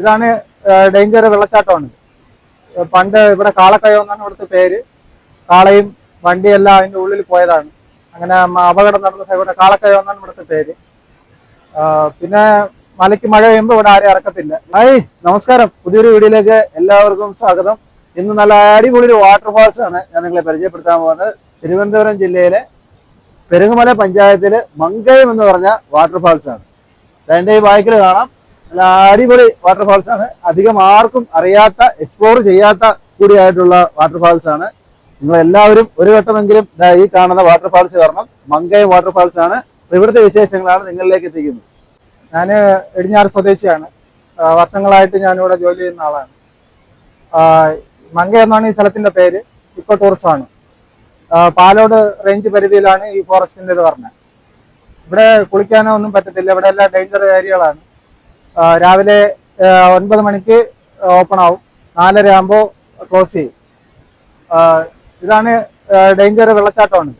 ഇതാണ് ഡേഞ്ചർ വെള്ളച്ചാട്ടമാണ്. പണ്ട് ഇവിടെ കാളക്കയോ എന്നാണ് ഇവിടുത്തെ പേര്. കാളയും വണ്ടിയെല്ലാം അതിന്റെ ഉള്ളിൽ പോയതാണ്. അങ്ങനെ അപകടം നടന്ന ഇവിടെ കാളക്കയോ എന്നാണ് ഇവിടുത്തെ പേര്. പിന്നെ മലയ്ക്ക് മഴ പെയ്യുമ്പോൾ ഇവിടെ ആരും ഇറക്കത്തില്ല. ഹായ് നമസ്കാരം. പുതിയൊരു വീഡിയോയിലേക്ക് എല്ലാവർക്കും സ്വാഗതം. ഇന്ന് നല്ല അടിപൊളി ഒരു വാട്ടർഫാൾസ് ആണ് ഞാൻ നിങ്ങളെ പരിചയപ്പെടുത്താൻ പോകുന്നത്. തിരുവനന്തപുരം ജില്ലയിലെ പെരുങ്ങമല പഞ്ചായത്തിലെ മങ്കയം എന്ന് പറഞ്ഞ വാട്ടർഫാൾസ് ആണ്. അതിന്റെ ഈ ബാക്കിൽ കാണാം. നല്ല അടിപൊളി വാട്ടർഫാൾസ് ആണ്. അധികം ആർക്കും അറിയാത്ത എക്സ്പ്ലോർ ചെയ്യാത്ത കൂടിയായിട്ടുള്ള വാട്ടർഫാൾസ് ആണ്. നിങ്ങൾ എല്ലാവരും ഒരു വട്ടമെങ്കിലും ഈ കാണുന്ന വാട്ടർഫാൾസ് കാരണം മങ്കയം വാട്ടർഫാൾസ് ആണ്. ഇവിടുത്തെ വിശേഷങ്ങളാണ് നിങ്ങളിലേക്ക് എത്തിക്കുന്നത്. ഞാൻ ഇടിഞ്ഞാറ് സ്വദേശിയാണ്. വർഷങ്ങളായിട്ട് ഞാനിവിടെ ജോലി ചെയ്യുന്ന ആളാണ്. ആ, മങ്കയം എന്നാണ് ഈ സ്ഥലത്തിന്റെ പേര്. ഇപ്പൊ ടൂറിസം ആണ്. പാലോട് റേഞ്ച് പരിധിയിലാണ് ഈ ഫോറസ്റ്റിന്റെ ഇത് പറഞ്ഞത്. ഇവിടെ കുളിക്കാനോ ഒന്നും പറ്റത്തില്ല. ഇവിടെ എല്ലാം ഡേഞ്ചർ ഏരിയകളാണ് രാവിലെ ഒൻപത് മണിക്ക് ഓപ്പൺ ആവും. നാലര ആകുമ്പോൾ ക്ലോസ് ചെയ്യും. ഇതാണ് ഡേഞ്ചർ വെള്ളച്ചാട്ടമാണ്.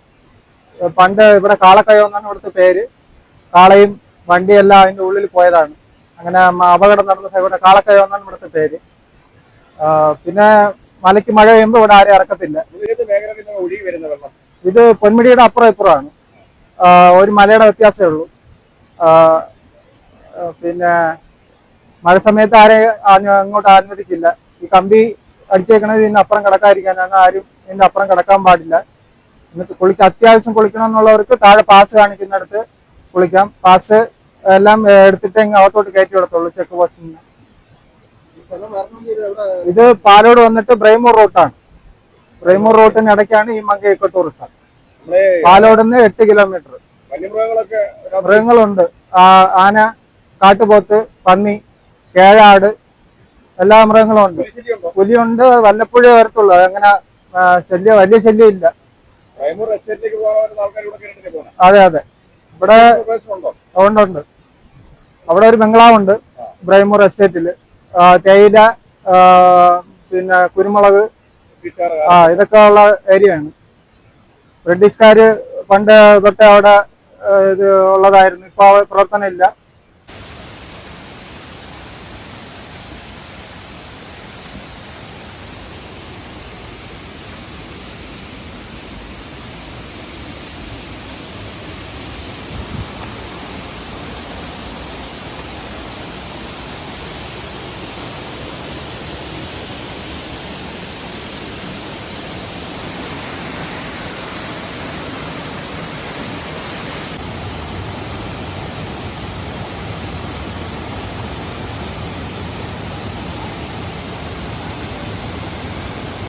പണ്ട് ഇവിടെ കാളക്കയോ എന്നാണ് ഇവിടുത്തെ പേര്. കാളയും വണ്ടിയെല്ലാം അതിന്റെ ഉള്ളിൽ പോയതാണ്. അങ്ങനെ അപകടം നടന്ന സ്ഥലം കാളക്കയോ എന്നാണ് ഇവിടുത്തെ പേര്. പിന്നെ മലയ്ക്ക് മഴ പെയ്യുമ്പോൾ ഇവിടെ ആരും ഇറക്കത്തില്ല. ഇത് പൊന്മുടിയുടെ അപ്പുറം ഇപ്പുറമാണ്. ഒരു മലയുടെ വ്യത്യാസമേ ഉള്ളൂ. പിന്നെ മഴ സമയത്ത് ആരെ അങ്ങോട്ട് അനുവദിക്കില്ല ഈ കമ്പി അടിച്ചേക്കണത് ഇതിന് അപ്പുറം കിടക്കാതിരിക്കാനാണ് ആരും ഇതിന്റെ അപ്പുറം കിടക്കാൻ പാടില്ല. എന്നിട്ട് കുളിക്ക അത്യാവശ്യം കുളിക്കണം എന്നുള്ളവർക്ക് താഴെ പാസ് കാണിക്കുന്നിടത്ത് കുളിക്കാം. പാസ് എല്ലാം എടുത്തിട്ട് ഇങ്ങ് അകത്തോട്ട് കയറ്റി വിടത്തുള്ളൂ ചെക്ക് പോസ്റ്റിൽ നിന്ന്. ഇത് പാലോട് വന്നിട്ട് ബ്രൈമൂർ റൂട്ടാണ്. ബ്രൈമൂർ റൂട്ടിന് ഇടയ്ക്കാണ് ഈ മങ്ക ഇക്കോ ടൂറിസം. പാലോട് നിന്ന് എട്ട് കിലോമീറ്റർ. മൃഗങ്ങളുണ്ട്. ആന കാട്ടുപോത്ത് പന്നി കേഴാട് എല്ലാ മൃഗങ്ങളും ഉണ്ട്. പുലിയുണ്ട് വല്ലപ്പുഴ വരത്തുള്ളൂ. അതങ്ങനെ ശല്യം വലിയ ശല്യം ഇല്ല അതെ അതെ. ഇവിടെ ഉണ്ടുണ്ട് ഉണ്ട്? ഉണ്ട് അവിടെ ഒരു ബംഗ്ലാവുണ്ട് ബ്രൈമൂർ എസ്റ്റേറ്റിൽ തേയില പിന്നെ കുരുമുളക് ബ്രിട്ടീഷുകാർ ആ ഇതൊക്കെ ഉള്ള ഏരിയയാണ് ബ്രിട്ടീഷുകാര് പണ്ട് തൊട്ടേ അവിടെ ഇത് ഉള്ളതായിരുന്നു. ഇപ്പൊ പ്രവർത്തനമില്ല പ്രവർത്തനം ഇല്ല.